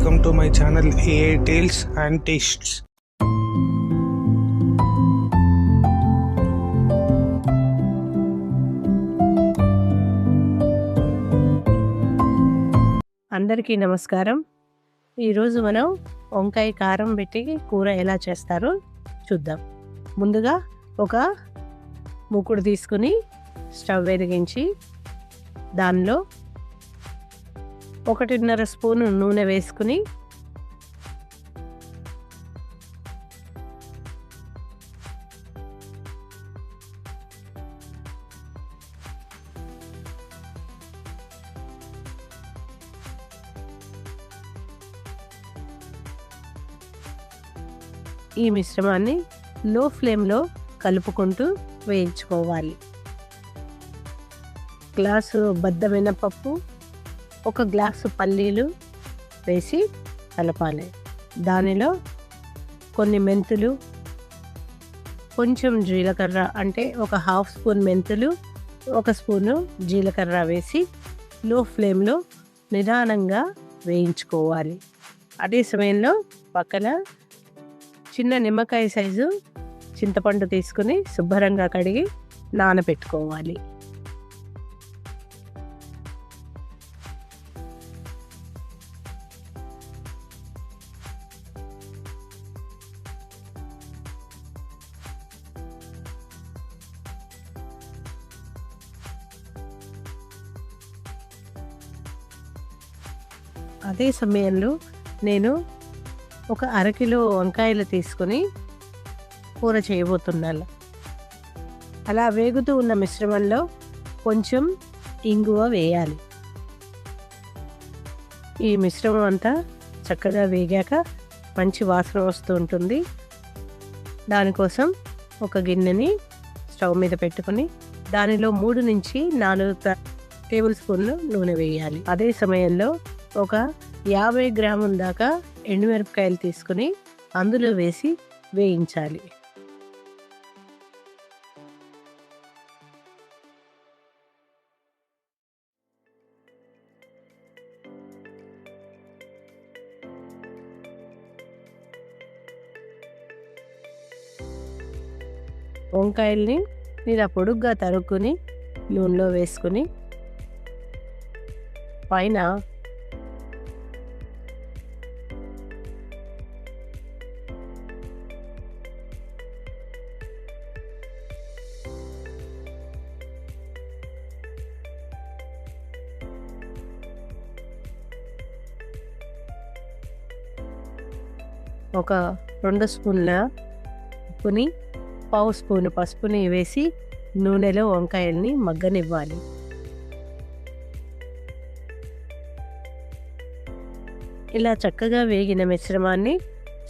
Welcome to my channel AI tales and tastes అందరికీ నమస్కారం. ఈరోజు మనం వంకాయ కారం పెట్టి కూర ఎలా చేస్తారో చూద్దాం. ముందుగా ఒక మూకుడు తీసుకుని స్టవ్ వెలిగించి దానిలో ఒకటిన్నర స్పూను నూనె వేసుకుని ఈ మిశ్రమాన్ని లో ఫ్లేమ్లో కలుపుకుంటూ వేయించుకోవాలి. గ్లాసు బద్దమైన పప్పు ఒక గ్లాసు పల్లీలు వేసి కలపాలి. దానిలో కొన్ని మెంతులు కొంచెం జీలకర్ర అంటే ఒక హాఫ్ స్పూన్ మెంతులు ఒక స్పూను జీలకర్ర వేసి లో ఫ్లేమ్లో నిదానంగా వేయించుకోవాలి. అదే సమయంలో పక్కన చిన్న నిమ్మకాయ సైజు చింతపండు తీసుకుని శుభ్రంగా కడిగి నానబెట్టుకోవాలి. అదే సమయంలో నేను ఒక అరకిలో వంకాయలు తీసుకొని కూర చేయబోతున్నాను. అలా వేగుతూ ఉన్న మిశ్రమంలో కొంచెం ఇంగువ వేయాలి. ఈ మిశ్రమం అంతా చక్కగా వేగాక మంచి వాసన వస్తూ ఉంటుంది. దానికోసం ఒక గిన్నెని స్టవ్ మీద పెట్టుకొని దానిలో మూడు నుంచి నాలుగు టేబుల్ స్పూన్లు నూనె వేయాలి. అదే సమయంలో ఒక యాభై గ్రాముల దాకా ఎండుమిరపకాయలు తీసుకుని అందులో వేసి వేయించాలి. వంకాయల్ని ఇలా పొడుగ్గా తరుక్కుని నూనెలో వేసుకుని పైన ఒక రెండు స్పూన్ల ఉప్పుని పావు స్పూన్ పసుపుని వేసి నూనెలో వంకాయల్ని మగ్గనివ్వాలి. ఇలా చక్కగా వేగిన మిశ్రమాన్ని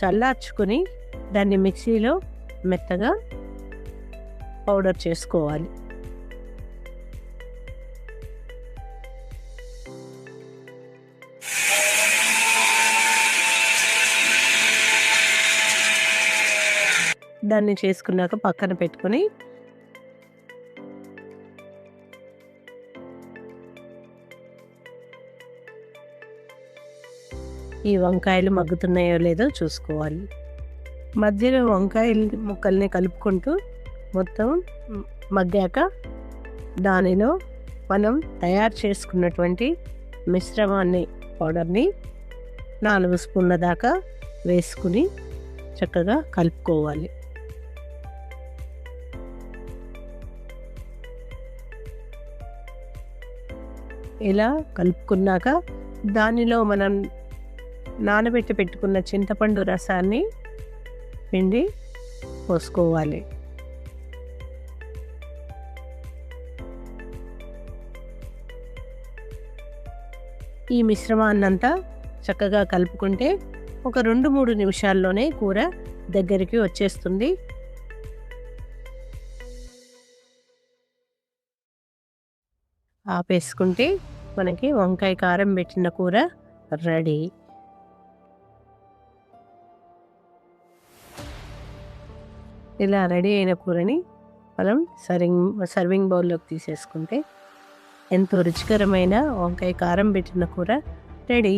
చల్లార్చుకుని దాన్ని మిక్సీలో మెత్తగా పౌడర్ చేసుకోవాలి. దాన్ని చేసుకున్నాక పక్కన పెట్టుకొని ఈ వంకాయలు మగ్గుతున్నాయో లేదో చూసుకోవాలి. మధ్యలో వంకాయ ముక్కల్ని కలుపుకుంటూ మొత్తం మగ్గాక దానిలో మనం తయారు చేసుకున్నటువంటి మిశ్రమాన్ని పౌడర్ని నాలుగు స్పూన్ల దాకా వేసుకుని చక్కగా కలుపుకోవాలి. ఇలా కలుపుకున్నాక దానిలో మనం నానబెట్టి పెట్టుకున్న చింతపండు రసాన్ని పిండి పోసుకోవాలి. ఈ మిశ్రమాన్నంతా చక్కగా కలుపుకుంటే ఒక రెండు మూడు నిమిషాల్లోనే కూర దగ్గరికి వచ్చేస్తుంది. ఆపేసుకుంటే మనకి వంకాయ కారం పెట్టిన కూర రెడీ. ఇలా రెడీ అయిన కూరని మనం సర్వింగ్ సర్వింగ్ బౌల్లోకి తీసేసుకుంటే ఎంతో రుచికరమైన వంకాయ కారం పెట్టిన కూర రెడీ.